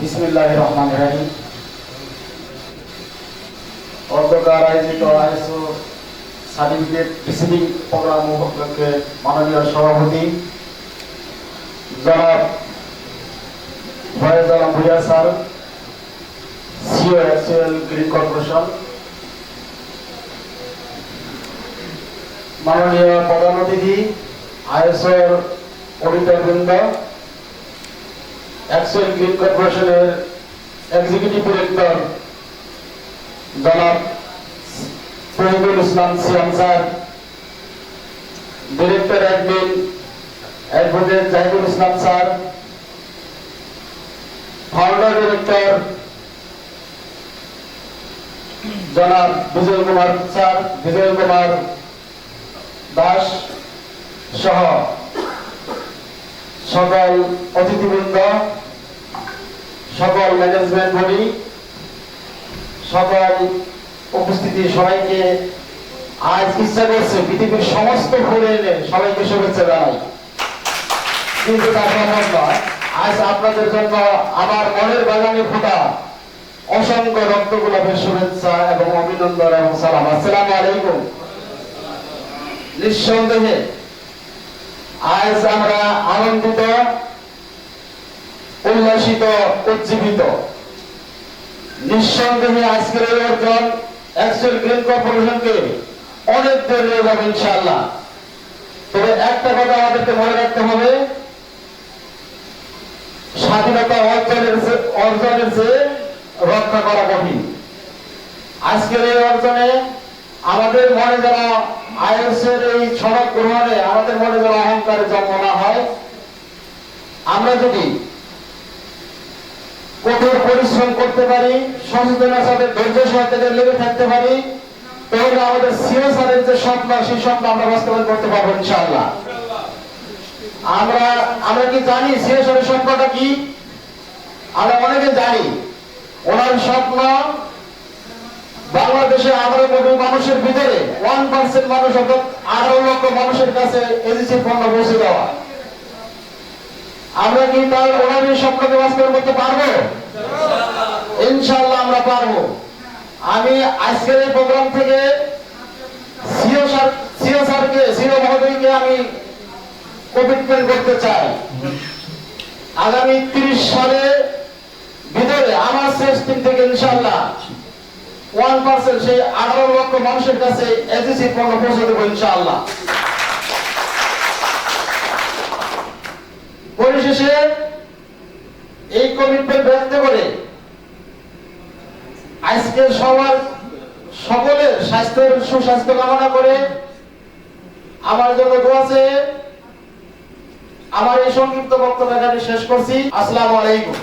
বিসমিল্লাহ রহমান রাহিম। অন্ধকার আয়োজিত আইসো সার্টিফিকেট রিসিভিং প্রোগ্রাম উপলক্ষে মাননীয় সভাপতি জনাব voice Alam Bhuiyan sir, CEO XL green corporation, মাননীয় প্রধান অতিথি, আইএসওর অডিটর এক্সএল গ্রিন কর্পোরেশনের এক্সিকিউটিভ ডিরেক্টর জনাব Shahidul Islam Siam sir director admin advocate Jahidul Islam sir founder director জনাব বিজয় কুমার স্যার, বিজয় কুমার দাস সহ সকল অতিথিবৃন্দ সকল ম্যানেজমেন্ট বডি, সকল উপস্থিতি সবাইকে আজ ইচ্ছা করছে পৃথিবীর সমস্ত ঘুরে এনে সবাইকে শুভেচ্ছা জানাই। কিন্তু তা সম্ভব নয়। আজ আপনাদের জন্য আমার মনের বাগানে ফোটা অসংখ্য রক্ত গোলাপের শুভেচ্ছা এবং অভিনন্দন এবং সালাম। আসসালামু আলাইকুম। নিঃসন্দেহে আজ আমরা আনন্দিত উল্লাসিত উজ্জীবিত। নিঃসন্দেহে আজকের এই অর্জন অ্যাকচুয়াল গ্রিন কর্পোরেশনকে অনেক দূর নিয়ে যাবে ইনশাআল্লাহ। তবে একটা কথা আমাদেরকে মনে রাখতে হবে, স্বাধীনতা অর্জনের অর্জনের চেয়ে রক্ষা করা কঠিন। আজকের এই অর্জনে আমাদের মনে যারা আইএসের এই সড়ক গ্রহণে আমাদের মনে যারা অহংকারের জন্ম না হয়। আমরা যদি কঠোর পরিশ্রম করতে পারি সচেতনার সাথে ধৈর্য সাথে লেগে থাকতে পারি, তাহলে আমাদের সিও যে স্বপ্ন, সেই স্বপ্ন আমরা বাস্তবায়ন করতে পারব ইনশাআল্লাহ। আমরা আমরা কি জানি সিও স্বপ্নটা কি? আমরা অনেকে জানি, ওনার স্বপ্ন বাংলাদেশে আঠারো কোটি মানুষের ভিতরে ওয়ান পার্সেন্ট মানুষ অর্থাৎ আঠারো লক্ষ মানুষের কাছে এজিসি পণ্য পৌঁছে দেওয়া। আমরা কি তার এই স্বপ্নকে বাস্তবায়ন করতে পারব? ইনশাআল্লাহ আমরা পারব। আমি আজকের এই প্রোগ্রাম থেকে সিও স্যার, সিও স্যারকে, সিও মহোদয়কে আমি কমিটমেন্ট করতে চাই। আগামী তিরিশ সালে ভিতরে, আমার শেষ দিন থেকে ইনশাআল্লাহ ওয়ান পার্সেন্ট সেই আঠারো লক্ষ মানুষের কাছে এজিসি পণ্য পৌঁছে দেবো ইনশাআল্লাহ। পরিশেষে এই কমিটমেন্ট ব্যক্ত করে আজকে সবার সকলের স্বাস্থ্যের সুস্বাস্থ্য কামনা করে আমার জন্য চেয়ে আমার এই সংক্ষিপ্ত বক্তব্য এখানে শেষ করছি। আসসালামু আলাইকুম।